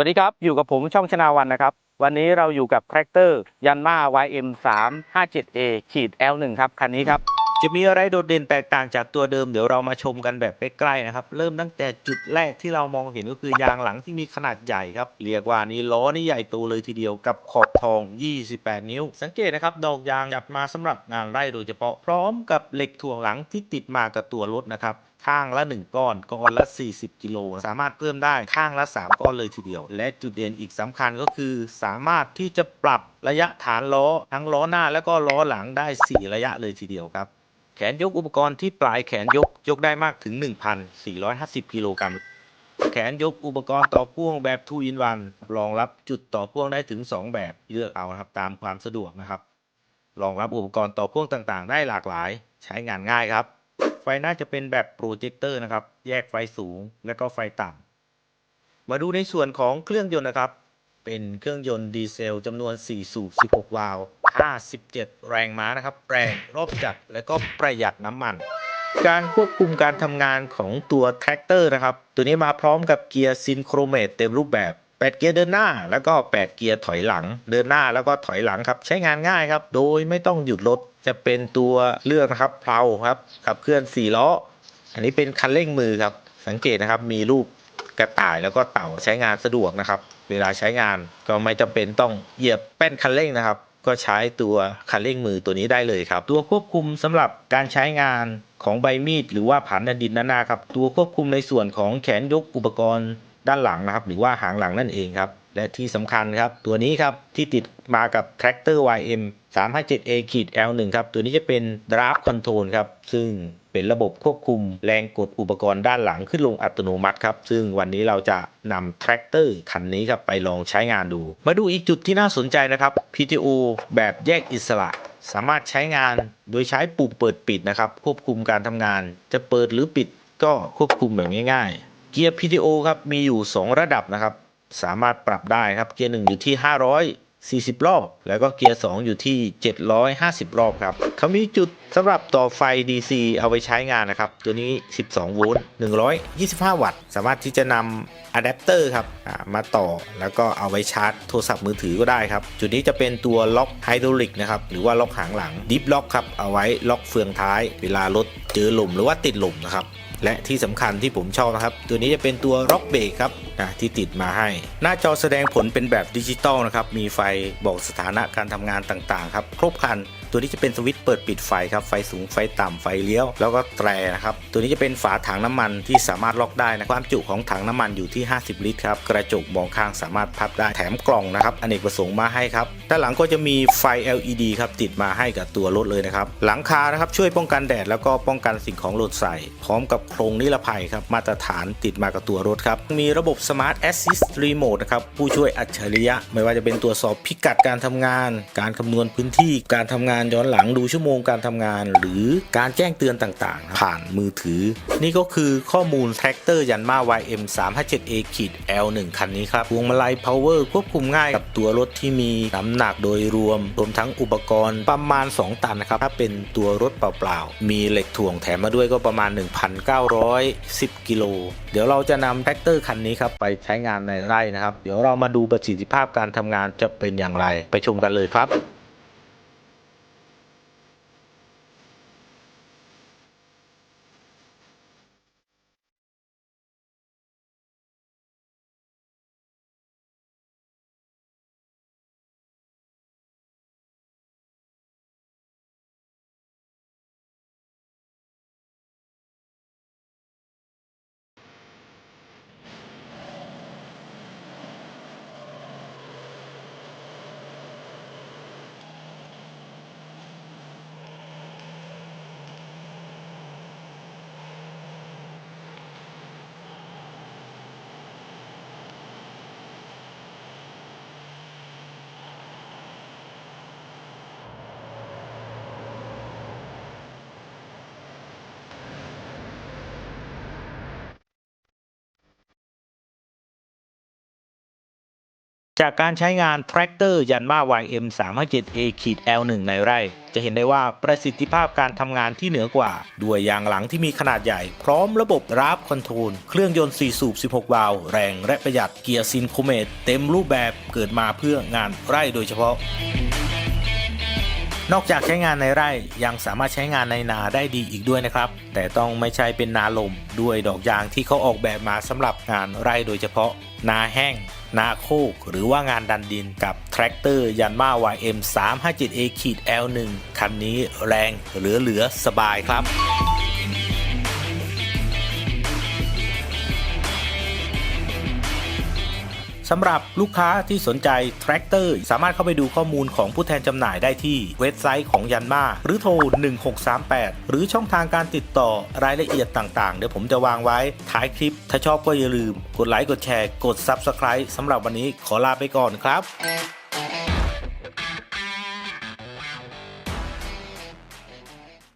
วัสดีครับ อยู่กับผมช่องชนาวันนะครับ วันนี้เราอยู่กับแทรกเตอร์ยันมา YM 3 5 7 A ขีด L1 ครับ คันนี้ครับ จะมีอะไรโดดเด่นแตกต่างจากตัวเดิมเดี๋ยวเรามาชมกันแบบใกล้ๆนะครับ เริ่มตั้งแต่จุดแรกที่เรามองเห็นก็คือยางหลังที่มีขนาดใหญ่ครับ เรียกว่านี่ล้อนี่ใหญ่โตเลยทีเดียวกับขอบทอง 28 นิ้ว สังเกตนะครับดอกยางจัดมาสำหรับงานไร่โดยเฉพาะพร้อมกับเหล็กถ่วงหลังที่ติดมากับตัวรถนะครับข้างละ 1 ก้อนก้อนละ 40 กิโล สามารถเพิ่มได้ข้างละ 3 ก้อนเลยทีเดียว และจุดเด่นอีกสำคัญก็คือ สามารถที่จะปรับระยะฐานล้อ ทั้งล้อหน้าแล้วก็ล้อหลังได้ 4 ระยะเลยทีเดียวครับ แขนยกอุปกรณ์ที่ปลายแขนยกยกได้มากถึง 1,450 กิโลกรัม แขนยกอุปกรณ์ต่อพ่วงแบบ 2 in 1รองรับจุดต่อพ่วงได้ถึง 2 แบบเลือกเอาครับตามความสะดวกนะครับ รองรับอุปกรณ์ต่อพ่วงต่างๆ ได้หลากหลาย ใช้งานง่ายครับ ไฟน่าจะเป็นแบบโปรเจคเตอร์นะครับ แยกไฟสูงและก็ไฟต่ำ มาดูในส่วนของเครื่องยนต์นะครับ เป็นเครื่องยนต์ดีเซลจำนวน 4 สูบ 16 วาล์ว 57 แรงม้านะครับ แรงรอบจัดและก็ประหยัดน้ำมัน การควบคุมการทำงานของตัวแทรกเตอร์นะครับ ตัวนี้มาพร้อมกับเกียร์ซินโครเมตเต็มรูปแบบ 8 เกียร์เดินหน้า แล้วก็ 8 เกียร์ถอยหลัง เดินหน้าแล้วก็ถอยหลังครับ ใช้งานง่ายครับ โดยไม่ต้องหยุดรถ จะเป็นตัวเลือกนะครับเพลาครับขับเคลื่อน 4 ล้อ อันนี้เป็นคันเร่งมือครับ สังเกตนะครับ มีรูปกระต่ายแล้วก็เต่าใช้งานสะดวกนะครับ เวลาใช้งานก็ไม่จำเป็นต้องเหยียบแป้นคันเร่งนะครับ ก็ใช้ตัวคันเร่งมือตัวนี้ได้เลยครับ ตัวควบคุมสำหรับการใช้งานของใบมีดหรือว่าผันดันดินด้านาครับ ตัวควบคุมในส่วนของแขนยกอุปกรณ์ด้านหลังนะครับ หรือว่าหางหลังนั่นเองครับ และที่สำคัญครับ ตัวนี้ครับที่ติดมากับ Tractor YM 357A L1 ครับ ตัวนี้จะเป็น Draft Control ครับ ซึ่งเป็นระบบควบคุมแรงกดอุปกรณ์ด้านหลังขึ้นลงอัตโนมัติครับ ซึ่งวันนี้เราจะนำ Tractor คันนี้ครับไปลองใช้งานดู มาดูอีกจุดที่น่าสนใจนะครับ PTO แบบแยกอิสระสามารถใช้งานโดยใช้ปุ่มเปิดปิดนะครับ ควบคุมการทำงาน จะเปิดหรือปิดก็ควบคุมแบบง่ายๆ เกียร์ PTO ครับมีอยู่ 2 ระดับนะครับ สามารถปรับได้ครับ เกียร์1อยู่ที่ 40 รอบ แล้วก็เกียร์ 2 อยู่ที่ 750 รอบครับ เขามีจุดสำหรับต่อไฟ DC เอาไว้ใช้งานนะครับ ตัวนี้ 12 โวลต์ 125 วัตต์ สามารถที่จะนำอะแดปเตอร์ครับมาต่อแล้วก็เอาไว้ชาร์จโทรศัพท์มือถือก็ได้ครับ จุดนี้จะเป็นตัวล็อกไฮดรอลิกนะครับ หรือว่าล็อกหางหลังดิฟล็อกครับ เอาไว้ล็อกเฟืองท้าย เวลารถเจอหลุมหรือว่าติดหลุมนะครับ และที่สำคัญที่ผมชอบนะครับ ตัวนี้จะเป็นตัวล็อกเบรกครับนะที่ติดมาให้ หน้าจอแสดงผลเป็นแบบดิจิตอลนะครับ มีไฟบอกสถานะการทำงานต่างๆครับ ครบครัน ตัวนี้จะเป็นสวิตช์เปิดปิดไฟครับ ไฟสูงไฟต่ำไฟเลี้ยว แล้วก็แตรนะครับ ตัวนี้จะเป็นฝาถังน้ำมันที่สามารถล็อกได้นะความจุของถังน้ำมันอยู่ที่ 50 ลิตรครับ กระจกมองข้างสามารถพับได้แถมกล่องนะครับอเนกประสงค์มาให้ครับ ด้านหลังก็จะมีไฟ LED ครับติดมาให้กับตัวรถเลยนะครับ หลังคานะครับช่วยป้องกันแดดแล้วก็ป้องกันสิ่งของหล่นใส่ พร้อมกับโครงนิรภัยครับมาตรฐานติดมากับตัวรถครับมีระบบ Smart Assist Remote นะครับผู้ช่วยอัจฉริยะ ไม่ว่าจะเป็นตรวสอบพิกัดการทำงาน การคำนวณพื้นที่การทำงานย้อนหลังดูชั่วโมงการทำงาน หรือการแจ้งเตือนต่างๆ ผ่านมือถือ นี่ก็คือข้อมูลแทรกเตอร์ยันมา YM 3 5 7 A L1 คันนี้ครับพวงมาลัย Power ควบคุมง่ายกับตัวรถที่มีน้ำหนักโดยรวม รวมทั้งอุปกรณ์ประมาณ 2 ตันนะครับ ถ้าเป็นตัวรถเปล่าๆ มีเหล็กถ่วงแถมมาด้วยก็ประมาณ 1,910 กิโล เดี๋ยวเราจะนำแทรกเตอร์คันนี้ครับไปใช้งานในไร่นะครับ เดี๋ยวเรามาดูประสิทธิภาพการทำงานจะเป็นอย่างไร ไปชมกันเลยครับ จากการใช้งานแทรกเตอร์ยันมา YM 3 5 7 A L1 ในไร่ จะเห็นได้ว่าประสิทธิภาพการทำงานที่เหนือกว่า ด้วยยางหลังที่มีขนาดใหญ่ พร้อมระบบราฟคอนโทรล เครื่องยนต์ 4 สูบ 16 วาล์วแรงและประหยัดเกียร์ซินโครเมตเต็มรูปแบบเกิดมาเพื่องานไร่โดยเฉพาะนอกจากใช้งานในไร่ยังสามารถใช้งานในนาได้ดีอีกด้วยนะครับ แต่ต้องไม่ใช่เป็นนาลมด้วยดอกยางที่เขาออกแบบมาสำหรับงานไร่โดยเฉพาะ นาแห้ง นาโคก หรือว่างานดันดินกับแทรกเตอร์ยันมา YM 3 5 7 A L1 คันนี้แรงเหลือๆสบายครับ สำหรับลูกค้าที่สนใจแทรกเตอร์สามารถเข้าไปดูข้อมูลของผู้แทนจำหน่ายได้ที่เว็บไซต์ของยันมาหรือโทร 1638 หรือช่องทางการติดต่อรายละเอียดต่างๆ เดี๋ยวผมจะวางไว้ท้ายคลิป ถ้าชอบก็อย่าลืม กดไลค์กดแชร์ กด Subscribe สำหรับวันนี้ขอลาไปก่อนครับ